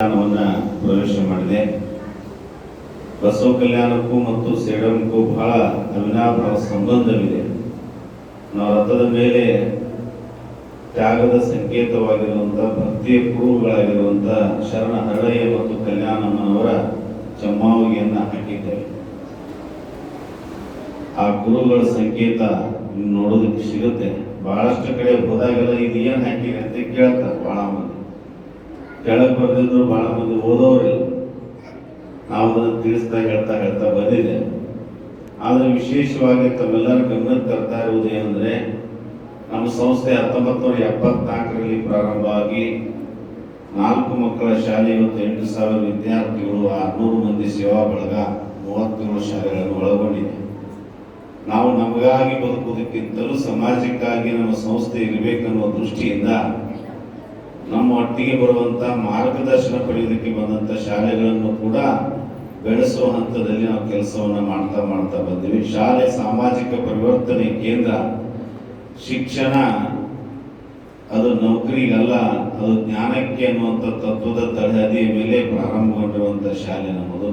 ಕಲ್ಯಾಣವನ್ನ ಪ್ರವೇಶ ಮಾಡಿದೆ. ಬಸವ ಕಲ್ಯಾಣಕ್ಕೂ ಮತ್ತು ಸೇಡಂಕ್ಕೂ ಬಹಳ ಅವಿನಾಭಾವ ಸಂಬಂಧವಿದೆ. ನಾವು ರಥದ ಮೇಲೆ ತ್ಯಾಗದ ಸಂಕೇತವಾಗಿರುವಂಥ ಭಕ್ತಿಯ ಪೂರ್ವಗಳಾಗಿರುವಂಥ ಶರಣ ಹರಳಯ್ಯ ಮತ್ತು ಕಲ್ಯಾಣಮ್ಮನವರ ಚಮ್ಮಾವಿಗೆಯನ್ನ ಹಾಕಿದ್ದೇವೆ ಆ ಗುರುಗಳ ಸಂಕೇತ ನೋಡೋದಕ್ಕೆ ಸಿಗುತ್ತೆ. ಬಹಳಷ್ಟು ಕಡೆ ಹೋದಾಗೆಲ್ಲ ಇದು ಏನು ಹಾಕಿದೆ ಅಂತ ಕೇಳ್ತಾರೆ ಬಹಳ ಮಂದಿ ಕೆಳಗೆ ಬರ್ದಿದ್ರು ಬಹಳ ಮಂದಿ ಓದೋರಿಲ್ಲ ನಾವು ಅದನ್ನು ತಿಳಿಸ್ತಾ ಹೇಳ್ತಾ ಹೇಳ್ತಾ ಬಂದಿದೆ. ಆದರೆ ವಿಶೇಷವಾಗಿ ತಮ್ಮೆಲ್ಲರ ಗಮನಕ್ಕೆ ತರ್ತಾ ಇರುವುದು ಏನಂದ್ರೆ, ನಮ್ಮ ಸಂಸ್ಥೆ ಹತ್ತೊಂಬತ್ತು ನೂರ ಎಪ್ಪತ್ನಾಲ್ಕರಲ್ಲಿ ಪ್ರಾರಂಭವಾಗಿ ನಾಲ್ಕು ಮಕ್ಕಳ ಶಾಲೆ ಇವತ್ತು ಎಂಟು ಸಾವಿರ ವಿದ್ಯಾರ್ಥಿಗಳು ಆರ್ನೂರು ಮಂದಿ ಸೇವಾ ಬಳಗ ಮೂವತ್ತೇಳು ಶಾಲೆಗಳನ್ನು ಒಳಗೊಂಡಿದೆ. ನಾವು ನಮಗಾಗಿ ಬದುಕುವುದಕ್ಕಿಂತಲೂ ಸಮಾಜಕ್ಕಾಗಿ ನಮ್ಮ ಸಂಸ್ಥೆ ಇರಬೇಕನ್ನುವ ದೃಷ್ಟಿಯಿಂದ ನಮ್ಮ ಒಟ್ಟಿಗೆ ಬರುವಂತ ಮಾರ್ಗದರ್ಶನ ಪಡೆಯೋದಕ್ಕೆ ಬಂದಂತ ಶಾಲೆಗಳನ್ನು ಕೂಡ ಬೆಳೆಸುವ ಹಂತದಲ್ಲಿ ನಾವು ಕೆಲಸವನ್ನ ಮಾಡ್ತಾ ಮಾಡ್ತಾ ಬಂದಿವಿ. ಶಾಲೆ ಸಾಮಾಜಿಕ ಪರಿವರ್ತನೆ ಕೇಂದ್ರ, ಶಿಕ್ಷಣ, ಅದು ನೌಕರಿಗಲ್ಲ, ಅದು ಜ್ಞಾನಕ್ಕೆ ಅನ್ನುವಂಥ ತತ್ವದ ತಳಹದಿಯ ಮೇಲೆ ಪ್ರಾರಂಭಗೊಂಡಿರುವಂಥ ಶಾಲೆ ನಮ್ಮದು.